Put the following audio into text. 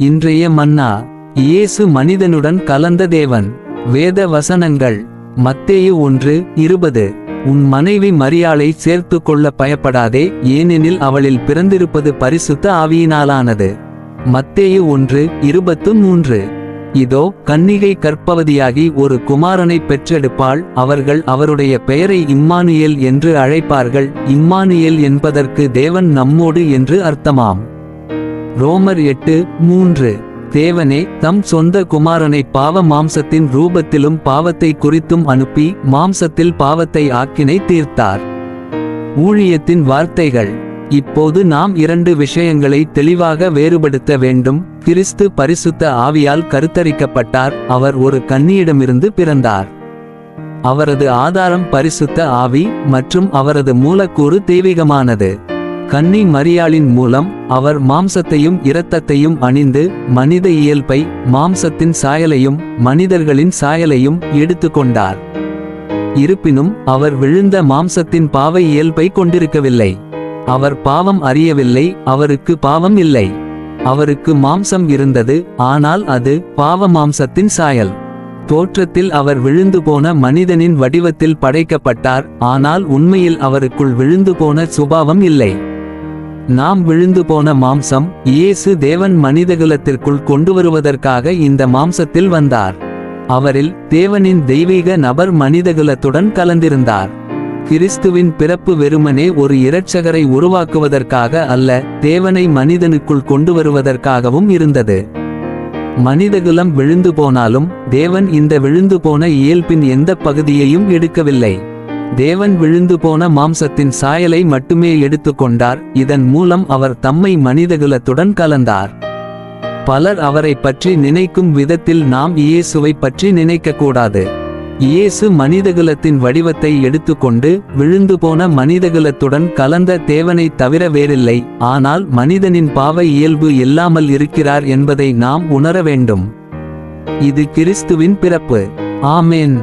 இன்றைய மன்னா இயேசு மனிதனுடன் கலந்த தேவன். வேத வசனங்கள் மத்தேயு ஒன்று இருபது. உன் மனைவி மரியாளை சேர்த்து கொள்ள பயப்படாதே ஏனெனில் அவளில் பிறந்திருப்பது பரிசுத்த ஆவியினாலானது. மத்தேயு ஒன்று இருபத்து மூன்று. இதோ கன்னிகை கற்பவதியாகி ஒரு குமாரனை பெற்றெடுப்பாள் அவர்கள் அவருடைய பெயரை இம்மானுயல் என்று அழைப்பார்கள். இம்மானுயல் என்பதற்கு தேவன் நம்மோடு என்று அர்த்தமாம். ரோமர் எட்டு மூன்று. தேவனே தம் சொந்த குமாரனை பாவ மாம்சத்தின் ரூபத்திலும் பாவத்தை குறித்தும் அனுப்பி மாம்சத்தில் பாவத்தை ஆக்கினை தீர்த்தார். ஊழியத்தின் வார்த்தைகள். இப்போது நாம் இரண்டு விஷயங்களை தெளிவாக வேறுபடுத்த வேண்டும். கிறிஸ்து பரிசுத்த ஆவியால் கருத்தரிக்கப்பட்டார். அவர் ஒரு கன்னியிடமிருந்து பிறந்தார். அவரது ஆதாரம் பரிசுத்த ஆவி மற்றும் அவரது மூலக்கூறு தெய்வீகமானது. கன்னி மரியாளின் மூலம் அவர் மாம்சத்தையும் இரத்தத்தையும் அணிந்து மனித இயல்பை மாம்சத்தின் சாயலையும் மனிதர்களின் சாயலையும் எடுத்துக்கொண்டார் இருப்பினும் அவர் விழுந்த மாம்சத்தின் பாவ இயல்பை கொண்டிருக்கவில்லை. அவர் பாவம் அறியவில்லை அவருக்கு பாவம் இல்லை. அவருக்கு மாம்சம் இருந்தது ஆனால் அது பாவ மாம்சத்தின் சாயல். தோற்றத்தில் அவர் விழுந்து போன மனிதனின் வடிவத்தில் படைக்கப்பட்டார் ஆனால் உண்மையில் அவருக்குள் விழுந்து போன சுபாவம் இல்லை. நாம் விழுந்து போன மாம்சம் இயேசு தேவன் மனிதகுலத்திற்குள் கொண்டு வருவதற்காக இந்த மாம்சத்தில் வந்தார். அவரில் தேவனின் தெய்வீக நபர் மனிதகுலத்துடன் கலந்திருந்தார். கிறிஸ்துவின் பிறப்பு வெறுமனே ஒரு இரட்சகரை உருவாக்குவதற்காக அல்ல தேவனை மனிதனுக்குள் கொண்டு வருவதற்காகவும் இருந்தது. மனிதகுலம் விழுந்து போனாலும் தேவன் இந்த விழுந்து போன இயல்பின் எந்த பகுதியையும் எடுக்கவில்லை. தேவன் விழுந்து போன மாம்சத்தின் சாயலை மட்டுமே எடுத்துக்கொண்டார் இதன் மூலம் அவர் தம்மை மனிதகுலத்துடன் கலந்தார். பலர் அவரை பற்றி நினைக்கும் விதத்தில் நாம் இயேசுவை பற்றி நினைக்கக்கூடாது. இயேசு மனிதகுலத்தின் வடிவத்தை எடுத்துக்கொண்டு விழுந்து போன மனிதகுலத்துடன் கலந்த தேவனை தவிர வேறில்லை. ஆனால் மனிதனின் பாவ இயல்பு இல்லாமல் இருக்கிறார் என்பதை நாம் உணர வேண்டும். இது கிறிஸ்துவின் பிறப்பு. ஆமேன்.